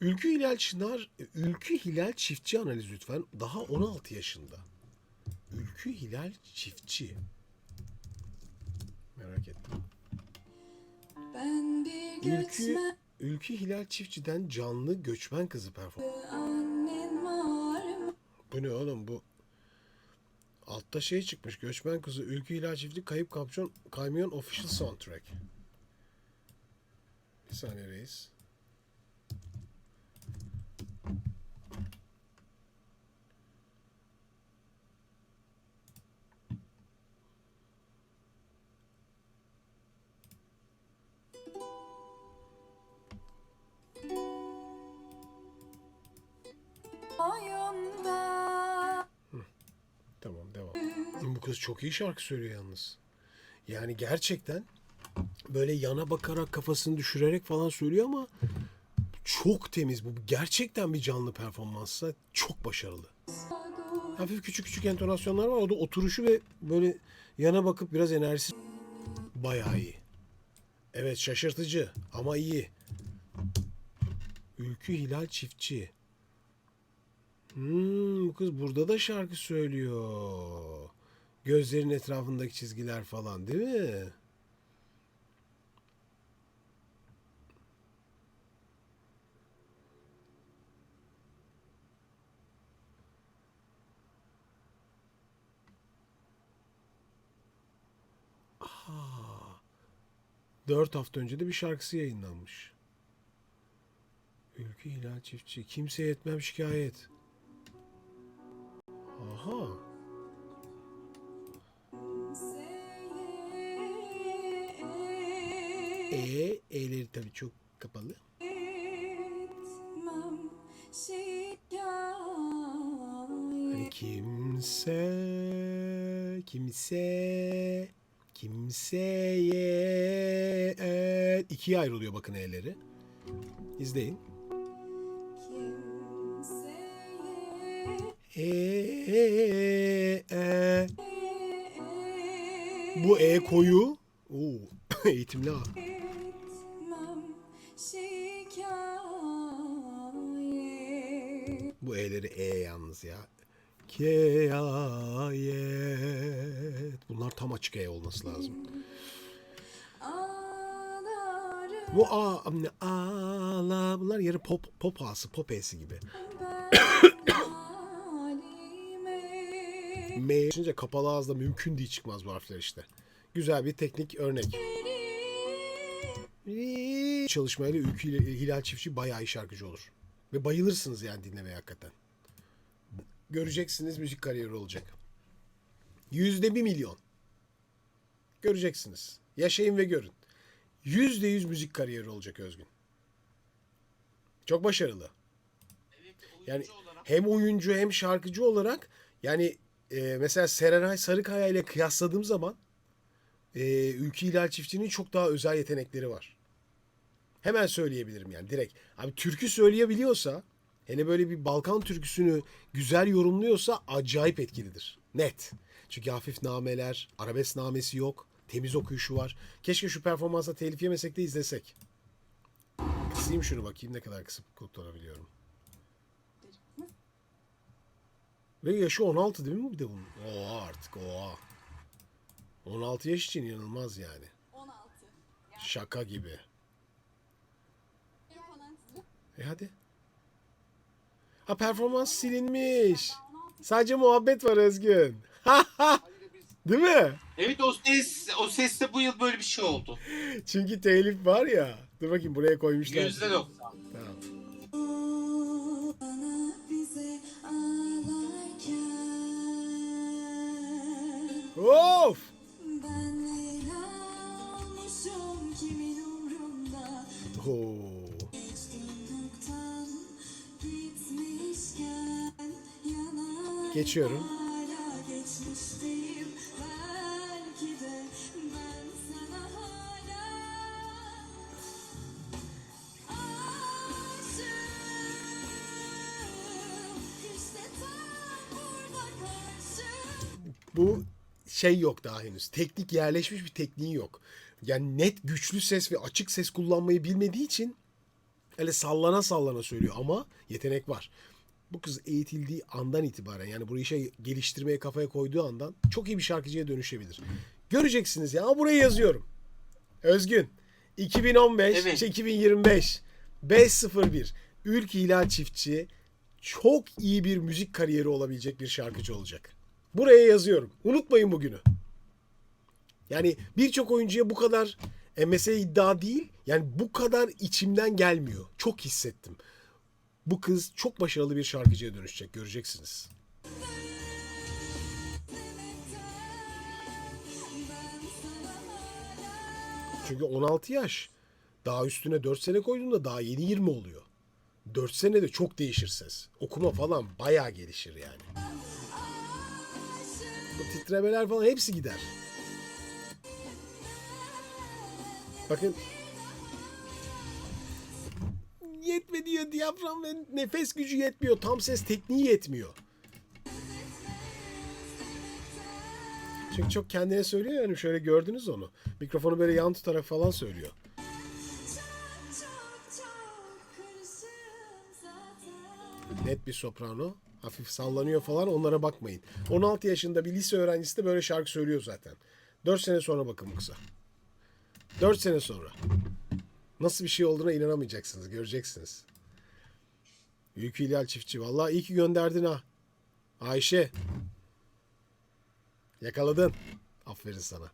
Ülkü Hilal Çınar, Ülkü Hilal Çiftçi analiz lütfen. Daha 16 yaşında. Ülkü Hilal Çiftçi. Merak ettim. Ben bir Ülkü, göçmen Ülkü Hilal Çiftçi'den canlı göçmen kızı performans. annen var mı? Bu ne oğlum bu? Altta şey çıkmış. Göçmen kızı Ülkü Hilal Çiftçi Kayıp Kamyon, Kamyon Official Soundtrack. Bir saniye reis. Kız çok iyi şarkı söylüyor yalnız. Yani gerçekten böyle yana bakarak kafasını düşürerek falan söylüyor ama çok temiz. Bu gerçekten bir canlı performanssa çok başarılı. Hafif küçük küçük entonasyonlar var. O da oturuşu ve böyle yana bakıp biraz enerjisi bayağı iyi. Evet şaşırtıcı ama iyi. Ülkü Hilal Çiftçi. Hmm, bu kız burada da şarkı söylüyor. Gözlerin etrafındaki çizgiler falan değil mi? Dört hafta önce de bir şarkısı yayınlanmış. Ülkü Hilal Çiftçi. Kimseye etmem şikayet. Aha. E, E'leri tabii çok kapalı. Hani kimse, kimse, kimseye e, ikiye ayrılıyor bakın E'leri. İzleyin. kimseye E, e. Bu E koyu. Oo, eğitimli ha. Bu E'leri E yalnız ya. Keyayet. Bunlar tam açık E olması lazım. Bu A, ağla. Bunlar yarı pop, pop A'sı, pop E'si gibi. M içince kapalı ağızda mümkün değil çıkmaz bu harfler işte. Güzel bir teknik örnek. Çalışmayla Ülkü Hilal Çiftçi bayağı iyi şarkıcı olur. Ve bayılırsınız yani dinlemeye hakikaten. Göreceksiniz müzik kariyeri olacak. Yüzde bir milyon. Göreceksiniz. Yaşayın ve görün. Yüzde yüz müzik kariyeri olacak Özgün. Çok başarılı. Yani hem oyuncu hem şarkıcı olarak yani e, mesela Serenay Sarıkaya ile kıyasladığım zaman e, Ülkü Hilal Çiftçi'nin çok daha özel yetenekleri var. Hemen söyleyebilirim yani direkt. Abi türkü söyleyebiliyorsa hele böyle bir Balkan türküsünü güzel yorumluyorsa acayip etkilidir. Net. Çünkü hafif nameler, arabesk namesi yok. Temiz okuyuşu var. Keşke şu performansa telif yemesek de izlesek. Kısayım şunu bakayım ne kadar kısıp kurtarabiliyorum. Ve yaşı 16 değil mi bir de bunun? Oha artık oha. 16 yaş için inanılmaz yani. 16 Şaka gibi. E hadi. Ha performans silinmiş. Sadece muhabbet var Özgün. Değil mi? Evet o ses o sesle bu yıl böyle bir şey oldu. Çünkü telif var ya. Dur bakayım buraya koymuşlar. %90. Karşım Bu şey yok daha henüz. Teknik yerleşmiş bir tekniği yok. Yani net güçlü ses ve açık ses kullanmayı bilmediği için Öyle sallana sallana söylüyor ama yetenek var. Bu kız eğitildiği andan itibaren yani bu işe geliştirmeye kafaya koyduğu andan çok iyi bir şarkıcıya dönüşebilir. Göreceksiniz ya. Ama buraya yazıyorum. Özgün. 2015, Evet. şey, 2025, 501. Ülke Hilal Çiftçi çok iyi bir müzik kariyeri olabilecek bir şarkıcı olacak. Buraya yazıyorum. Unutmayın bugünü. Yani birçok oyuncuya bu kadar MSA iddia değil. Yani bu kadar içimden gelmiyor. Çok hissettim. Bu kız çok başarılı bir şarkıcıya dönüşecek. Göreceksiniz. Çünkü 16 yaş. Daha üstüne 4 sene koyduğunda daha yeni 20 oluyor. 4 senede çok değişir ses. Okuma falan bayağı gelişir yani. Bu titremeler falan hepsi gider. Bakın yetme diyor diyafram ve nefes gücü yetmiyor. Tam ses tekniği yetmiyor. Çünkü çok kendine söylüyor yani şöyle gördünüz onu. Mikrofonu böyle yan tutarak falan söylüyor. Net bir soprano. Hafif sallanıyor falan onlara bakmayın. 16 yaşında bir lise öğrencisi de böyle şarkı söylüyor zaten. 4 sene sonra bakın bu kıza. 4 sene sonra. Nasıl bir şey olduğuna inanamayacaksınız. Göreceksiniz. Büyük Hilal Çiftçi. Vallahi iyi ki gönderdin ha. Ayşe. Yakaladın. Aferin sana.